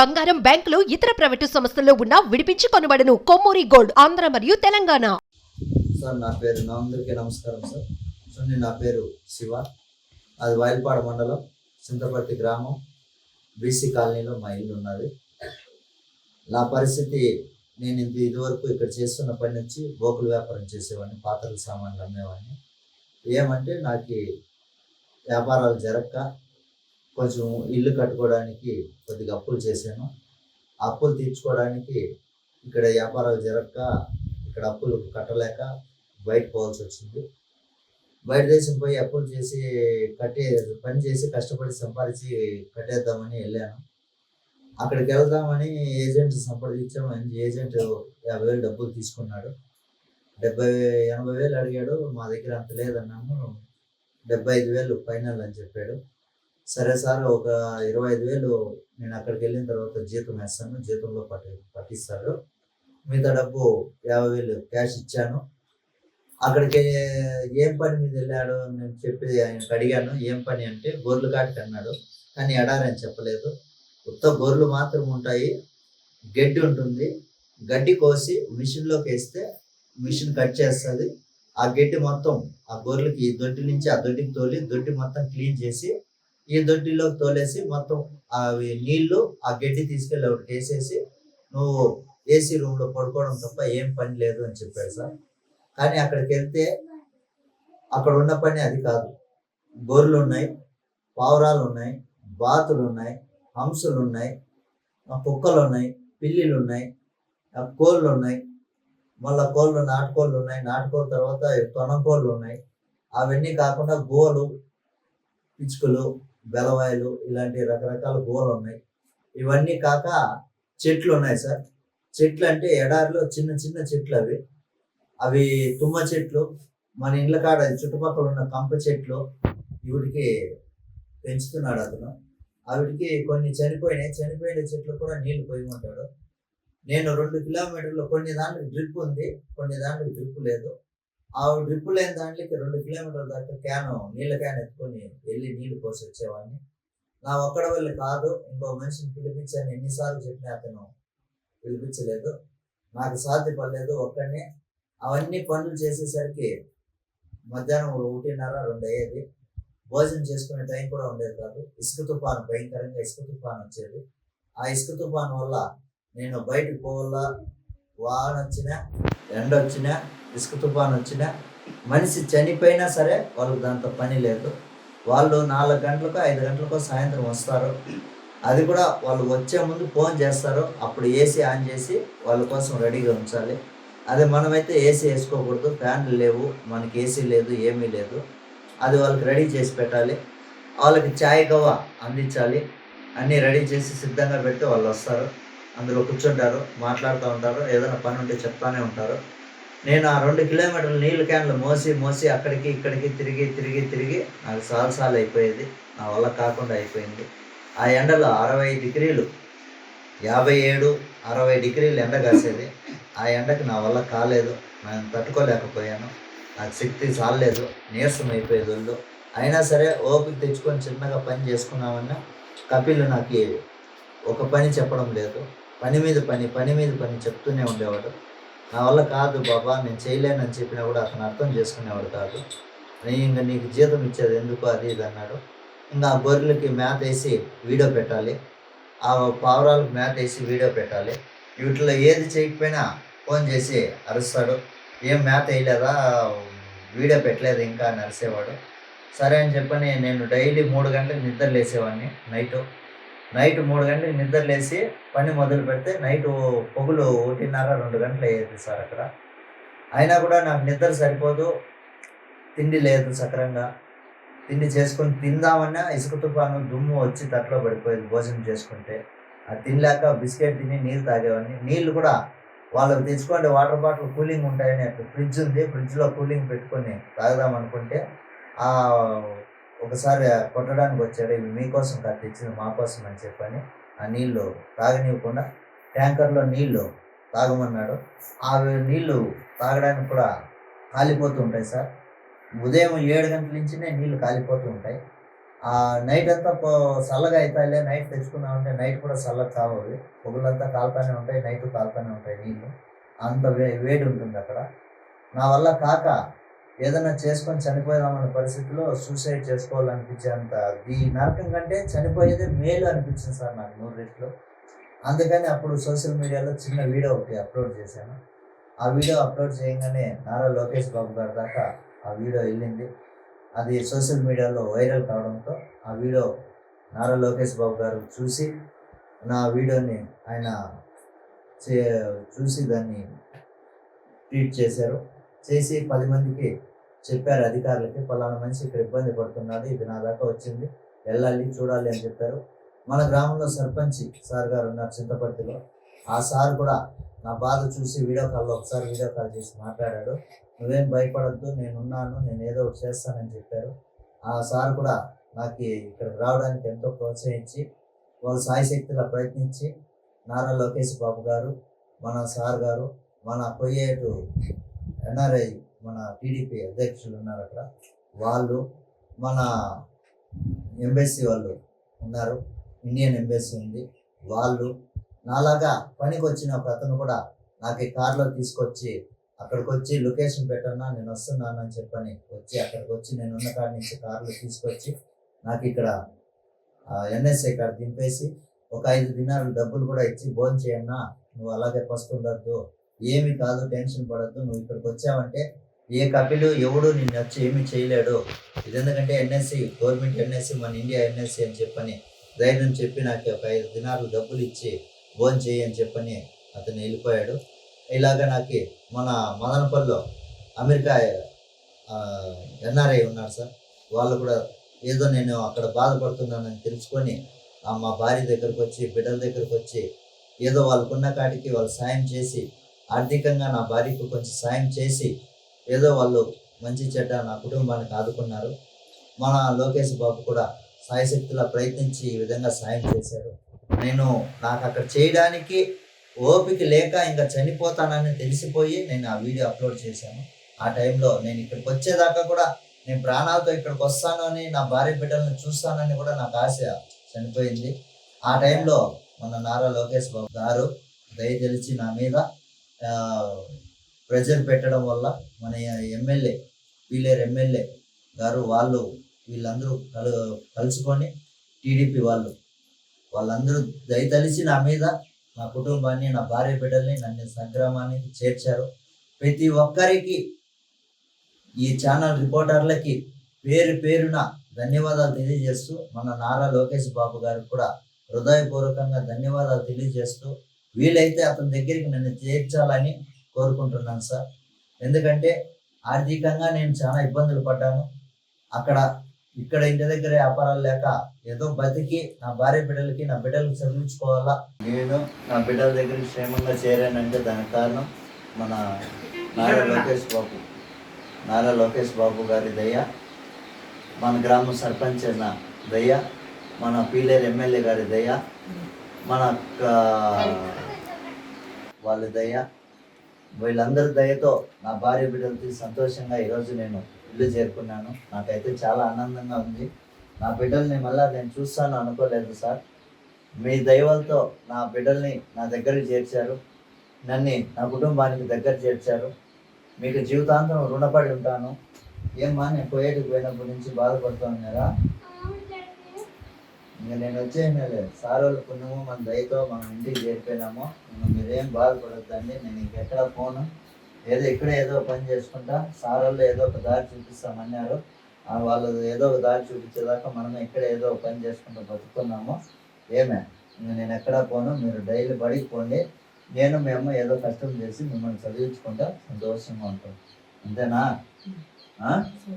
బంగారం బ్యాంకులు ఇతర ప్రైవేటు సంస్థల్లో ఉన్న విడిపించి కొనబడను. కొమ్మూరి గోల్డ్ ఆంధ్ర మరియు తెలంగాణ. సార్ నా పేరు నా అందరికీ నమస్కారం సార్. చూడండి నా పేరు శివ. అది వాయిల్పాడ మండలం చింతపర్తి గ్రామం బీసీ కాలనీలో మా ఇల్లు ఉన్నది. నా పరిస్థితి నేను ఇంత ఇదివరకు ఇక్కడ చేస్తున్న పని నుంచి బోకుల వ్యాపారం చేసేవాడిని పాత్రల సామాన్లు అమ్మేవాడిని. ఏమంటే నాకు వ్యాపారాలు జరగక కొంచెం ఇల్లు కట్టుకోవడానికి కొద్దిగా అప్పులు చేశాను. అప్పులు తీర్చుకోవడానికి ఇక్కడ వ్యాపారాలు జరగక ఇక్కడ అప్పులు కట్టలేక బయట పోవాల్సి వచ్చింది. బయట దేశం పోయి అప్పులు చేసి కట్టే పని చేసి కష్టపడి సంపాదించి కట్టేద్దామని వెళ్ళాను. అక్కడికి వెళ్దామని ఏజెంట్ సంప్రదించాము ఏజెంట్ యాభై వేలు డబ్బులు తీసుకున్నాడు. డెబ్బై ఎనభై వేలు అడిగాడు. మా దగ్గర అంత లేదన్నాము. డెబ్బై ఐదు వేలు ఫైనల్ అని చెప్పాడు. సరే సార్ ఒక ఇరవై ఐదు వేలు నేను అక్కడికి వెళ్ళిన తర్వాత జీతం వేస్తాను. జీతంలో పట్టి పట్టిస్తాడు. మిగతా డబ్బు యాభై వేలు క్యాష్ ఇచ్చాను. అక్కడికి ఏం పని మీద వెళ్ళాడు నేను చెప్పి ఆయనకు అడిగాను. ఏం పని అంటే గొర్రెలు కాటికి అన్నాడు. కానీ ఎడారని చెప్పలేదు. ఉత్త గొర్రెలు మాత్రం ఉంటాయి. గడ్డి ఉంటుంది. గడ్డి కోసి మిషన్లోకి వేస్తే మిషన్ కట్ చేస్తుంది. ఆ గడ్డి మొత్తం ఆ గొర్రెలకి ఈ దొడ్డి నుంచి ఆ దొడ్డికి తోలి దొడ్డి మొత్తం క్లీన్ చేసి ఈ దొడ్డిలోకి తోలేసి మొత్తం అవి నీళ్ళు ఆ గడ్డి తీసుకెళ్ళి ఒకటి వేసేసి నువ్వు ఏసీ రూమ్లో పడుకోవడం తప్ప ఏం పని లేదు అని చెప్పాడు సార్. కానీ అక్కడికి వెళ్తే అక్కడ ఉన్న పని అది కాదు. గొర్రెలు ఉన్నాయి పావురాలు ఉన్నాయి బాతులు ఉన్నాయి హంసులు ఉన్నాయి కుక్కలు ఉన్నాయి పిల్లిలు ఉన్నాయి కోళ్ళు ఉన్నాయి మళ్ళా కోళ్ళు నాటుకోళ్ళు ఉన్నాయి నాటుకోళ్ళ తర్వాత తొనకోళ్ళు ఉన్నాయి. అవన్నీ కాకుండా గోలు పిచ్చుకలు బెలవాయలు ఇలాంటి రకరకాల గోలు ఉన్నాయి. ఇవన్నీ కాక చెట్లు ఉన్నాయి సార్. చెట్లు అంటే ఎడారిలో చిన్న చిన్న చెట్లు అవి. అవి తుమ్మ చెట్లు మన ఇండ్ల కాడ చుట్టుపక్కల ఉన్న కంప చెట్లు ఇవిడికి పెంచుతున్నాడు అతను. వాటికి కొన్ని చనిపోయినాయి. చనిపోయిన చెట్లు కూడా నీళ్ళు పోయమంటాడు. నేను రెండు కిలోమీటర్లు కొన్ని దాంట్లో డ్రిప్ ఉంది కొన్ని దాంట్లో డ్రిప్ లేదు. ఆ డ్రిప్ లేని దాంట్లోకి రెండు కిలోమీటర్ల దాకా క్యాన్ నీళ్ళ క్యాన్ ఎత్తుకొని వెళ్ళి నీళ్ళు పోసి వచ్చేవాడిని నా ఒక్కడ వల్ల కాదు ఇంకో మనిషిని పిలిపించాను ఎన్నిసార్లు చెప్పినా అతను పిలిపించలేదు. నాకు సాధ్యపడలేదు ఒక్కడనే. అవన్నీ పనులు చేసేసరికి మధ్యాహ్నం ఒకటిన్నర రెండు అయ్యేది. భోజనం చేసుకునే టైం కూడా ఉండేది కాదు. ఇసుక తుఫాను భయంకరంగా ఇసుక తుఫాను వచ్చేది. ఆ ఇసుక తుఫాను వల్ల నేను బయటకు పోవాలా? వాన వచ్చినా ఎండ వచ్చినా ఇసుక తుఫాన్ వచ్చినా మనిషి చనిపోయినా సరే వాళ్ళకి దాంతో పని లేదు. వాళ్ళు నాలుగు గంటలకు ఐదు గంటలకు సాయంత్రం వస్తారు. అది కూడా వాళ్ళు వచ్చే ముందు ఫోన్ చేస్తారు. అప్పుడు ఏసీ ఆన్ చేసి వాళ్ళ కోసం రెడీగా ఉంచాలి. అదే మనమైతే ఏసీ వేసుకోకూడదు. ఫ్యాన్లు లేవు. మనకి ఏసీ లేదు ఏమీ లేదు. అది వాళ్ళకి రెడీ చేసి పెట్టాలి. వాళ్ళకి ఛాయ్ కవ్వ అందించాలి. అన్నీ రెడీ చేసి సిద్ధంగా పెట్టి వాళ్ళు వస్తారు. అందులో కూర్చుంటారు మాట్లాడుతూ ఉంటారు. ఏదైనా పని ఉంటే చెప్తానే ఉంటారు. నేను ఆ రెండు కిలోమీటర్లు నీళ్ళ క్యాన్లు మోసి మోసి అక్కడికి ఇక్కడికి తిరిగి తిరిగి తిరిగి నాకు సాలసాలు అయిపోయేది. నా వల్ల కాకుండా అయిపోయింది. ఆ ఎండలో అరవై డిగ్రీలు యాభై ఏడు అరవై డిగ్రీలు ఎండ కాసేది. ఆ ఎండకి నా వల్ల కాలేదు. నేను తట్టుకోలేకపోయాను. నాకు శక్తి చాలలేదు నీరసం అయిపోయేది ఒళ్ళు. అయినా సరే ఓపిక తెచ్చుకొని చిన్నగా పని చేసుకున్నామన్నా కపిల్ నాకు ఒక పని చెప్పడం లేదు. పని మీద పని పని మీద పని చెప్తూనే ఉండేవాడు. నా వల్ల కాదు బాబా నేను చేయలేనని చెప్పినా కూడా అతను అర్థం చేసుకునేవాడు కాదు. నేను ఇంకా నీకు జీతం ఇచ్చేది ఎందుకు? అది ఇది అన్నాడు. ఇంకా ఆ గొర్రెలకి మేత వేసి వీడియో పెట్టాలి. ఆ పావురాలకు మేత వేసి వీడియో పెట్టాలి. వీటిలో ఏది చేయకపోయినా ఫోన్ చేసి అరుస్తాడు. ఏం మేత వేయలేదా? వీడియో పెట్టలేదు ఇంకా అని అరిసేవాడు. సరే అని చెప్పని నేను డైలీ మూడు గంటలకు నిద్ర లేసేవాడిని నైట్. నైట్ మూడు గంటలకు నిద్రలేసి పని మొదలు పెడితే నైట్ పొగులు ఒకటిన్నర రెండు గంటలు అయ్యేది సార్ అక్కడ. అయినా కూడా నాకు నిద్ర సరిపోదు తిండి లేదు సక్రంగా. తిండి చేసుకొని తిందామన్నా ఇసుక తుఫాను దుమ్ము వచ్చి తట్లో పడిపోయేది భోజనం చేసుకుంటే. అది తినలేక బిస్కెట్ తిని నీళ్ళు తాగేవాడిని. నీళ్ళు కూడా వాళ్ళకి తెచ్చుకోండి వాటర్ బాటిల్ కూలింగ్ ఉంటాయని ఫ్రిడ్జ్ ఉంది. ఫ్రిడ్జ్లో కూలింగ్ పెట్టుకొని తాగుదాం అనుకుంటే ఆ ఒకసారి కొట్టడానికి వచ్చాడు ఇవి మీకోసం కట్టించింది మాకోసం మా కోసం అని చెప్పని ఆ నీళ్ళు తాగనివ్వకుండా ట్యాంకర్లో నీళ్ళు తాగమన్నాడు. ఆ నీళ్ళు తాగడానికి కూడా కాలిపోతూ ఉంటాయి సార్. ఉదయం ఏడు గంటల నుంచినే నీళ్ళు కాలిపోతూ ఉంటాయి. ఆ నైట్ అంతా పో- చల్లగా అవుతాయిలే నైట్ తెచ్చుకున్నామంటే నైట్ కూడా చల్లగా కావాలి పొగలంతా కాలుతానే ఉంటాయి నైట్ కాలుతానే ఉంటాయి నీళ్ళు. అంత వే వేడి ఉంటుంది అక్కడ. నా వల్ల కాక ఏదైనా చేసుకొని చనిపోదామనే పరిస్థితిలో సూసైడ్ చేసుకోవాలనిపించేంత ఈ నరకం కంటే చనిపోయేదే మేలు అనిపించింది సార్ నాకు నూరు రెట్లు అందుకని అప్పుడు సోషల్ మీడియాలో చిన్న వీడియో ఒకటి అప్లోడ్ చేశాను. ఆ వీడియో అప్లోడ్ చేయగానే నారా లోకేష్ బాబు గారి దాకా ఆ వీడియో వెళ్ళింది. అది సోషల్ మీడియాలో వైరల్ కావడంతో ఆ వీడియో నారా లోకేష్ బాబు గారు చూసి నా వీడియోని ఆయన చే- చూసి దాన్ని ట్వీట్ చేశారు. చేసి పది మందికి చెప్పారు అధికారులకి పలానా మనిషి ఇక్కడ ఇబ్బంది పడుతున్నాడు ఇది నా దాకా వచ్చింది వెళ్ళాలి చూడాలి అని చెప్పారు. మన గ్రామంలో సర్పంచ్ సార్ గారు ఉన్నారు చింతపర్తిలో. ఆ సార్ కూడా నా బాధ చూసి వీడియో కాల్లో ఒకసారి వీడియో కాల్ చేసి మాట్లాడాడు. నువ్వేం భయపడద్దు నేనున్నాను నేను ఏదో ఒకటి చేస్తానని చెప్పారు. ఆ సార్ కూడా నాకు ఇక్కడికి రావడానికి ఎంతో ప్రోత్సహించి వాళ్ళు సాయశక్తిగా ప్రయత్నించి నారా లోకేష్ బాబు గారు మన సార్ గారు మన కొయ్యేటు ఎన్ఆర్ఐ మన టీడీపీ అధ్యక్షులు ఉన్నారు అక్కడ. వాళ్ళు మన ఎంబెస్సీ వాళ్ళు ఉన్నారు. ఇండియన్ ఎంబెస్సీ ఉంది. వాళ్ళు నాలాగా పనికి వచ్చిన ఒక అతను కూడా నాకు ఈ కార్లో తీసుకొచ్చి అక్కడికి వచ్చి లొకేషన్ పెట్టన్నా నేను వస్తున్నాను అని చెప్పని వచ్చి అక్కడికి వచ్చి నేను ఉన్న కాడి నుంచి కార్లో తీసుకొచ్చి నాకు ఇక్కడ ఎన్ఎస్ఐ కార్డు దింపేసి ఒక ఐదు దినాలు డబ్బులు కూడా ఇచ్చి భోజనం చేయన్నా నువ్వు అలాగే పస్తుండద్దు ఏమి కాదు టెన్షన్ పడద్దు. నువ్వు ఇక్కడికి వచ్చావంటే ఏ కపిలు ఎవడు నిన్ను వచ్చి ఏమీ చేయలేడు. ఇది ఎందుకంటే ఎన్ఎస్సి గవర్నమెంట్ ఎన్ఎస్సి మన ఇండియా ఎన్ఎస్సి అని చెప్పని ధైర్యం చెప్పి నాకు ఒక ఐదు దినాలు డబ్బులు ఇచ్చి భోజనం చేయి అని చెప్పని అతను వెళ్ళిపోయాడు. ఇలాగ నాకు మన మదనపల్లిలో అమెరికా ఎన్ఆర్ఐ ఉన్నారు సార్. వాళ్ళు కూడా ఏదో నేను అక్కడ బాధపడుతున్నానని తెలుసుకొని ఆ మా భార్య దగ్గరకు వచ్చి బిడ్డల దగ్గరకు వచ్చి ఏదో వాళ్ళకున్న కాడికి వాళ్ళు సాయం చేసి ఆర్థికంగా నా భార్యకు కొంచెం సాయం చేసి ఏదో వాళ్ళు మంచి చెడ్డ నా కుటుంబానికి ఆదుకున్నారు. మన లోకేష్ బాబు కూడా సాయశక్తిలా ప్రయత్నించి ఈ విధంగా సాయం చేశారు. నేను నాకు అక్కడ చేయడానికి ఓపిక లేక ఇంకా చనిపోతానని తెలిసిపోయి నేను ఆ వీడియో అప్లోడ్ చేశాను. ఆ టైంలో నేను ఇక్కడికి వచ్చేదాకా కూడా నేను ప్రాణాలతో ఇక్కడికి వస్తాను అని నా భార్య బిడ్డలను చూస్తానని కూడా నాకు ఆశ చనిపోయింది. ఆ టైంలో మన నారా లోకేష్ బాబు గారు దయ నా మీద ప్రెజర్ పెట్టడం వల్ల మన ఎమ్మెల్యే వీలేరు ఎమ్మెల్యే గారు వాళ్ళు వీళ్ళందరూ కలు కలుసుకొని టీడీపీ వాళ్ళు వాళ్ళందరూ దయతలిసి నా మీద నా కుటుంబాన్ని నా భార్య బిడ్డల్ని నన్ను సంగ్రామానికి చేర్చారు. ప్రతి ఒక్కరికి ఈ ఛానల్ రిపోర్టర్లకి పేరు పేరున ధన్యవాదాలు తెలియజేస్తూ మన నారా లోకేష్ బాబు గారికి కూడా హృదయపూర్వకంగా ధన్యవాదాలు తెలియజేస్తూ వీలైతే అతని దగ్గరికి నన్ను చేర్చాలని కోరుకుంటున్నాను సార్. ఎందుకంటే ఆర్థికంగా నేను చాలా ఇబ్బందులు పడ్డాను. అక్కడ ఇక్కడ ఇంటి దగ్గర వ్యాపారాలు లేక ఏదో బతికి నా భార్య బిడ్డలకి నా బిడ్డలకు చదివించుకోవాలా నేను నా బిడ్డల దగ్గరికి క్షేమంగా చేరానంటే దానికి కారణం మన నారా లోకేష్ బాబు. నారా లోకేష్ బాబు గారి దయ మన గ్రామ సర్పంచ్ అయిన దయ మన పీలేరు ఎమ్మెల్యే గారి దయ మన వాళ్ళ దయ వీళ్ళందరి దయతో నా భార్య బిడ్డలకి సంతోషంగా ఈరోజు నేను ఇల్లు చేరుకున్నాను. నాకైతే చాలా ఆనందంగా ఉంది. నా బిడ్డల్ని మళ్ళీ నేను చూస్తాను అనుకోలేదు సార్. మీ దైవాలతో నా బిడ్డల్ని నా దగ్గరికి చేర్చారు. నన్ను నా కుటుంబానికి దగ్గర చేర్చారు. మీకు జీవితాంతం రుణపడి ఉంటాను. ఏమ్మా నేను పోయేటికి పోయినప్పటి నుంచి బాధపడుతున్నారా ఇంకా నేను వచ్చేయలేదు సార్ వాళ్ళు పుణ్యము మన దయతో మనం ఇంటికి చేరిపోయినాము. ఇంకా మీరేం బాధపడద్దండి నేను ఇంకెక్కడ పోను. ఏదో ఇక్కడే ఏదో పని చేసుకుంటా. సార్ వాళ్ళు ఏదో ఒక దారి చూపిస్తామన్నారు. ఆ వాళ్ళు ఏదో ఒక దారి చూపించేదాకా మనం ఇక్కడ ఏదో ఒక పని చేసుకుంటూ బతుకున్నాము. ఏమే? ఇంకా నేను ఎక్కడ పోను? మీరు డైలీ బడికి పోండి. నేను మేము ఏదో కష్టం చేసి మిమ్మల్ని చదివించుకుంటా సంతోషంగా ఉంటాం. అంతేనా?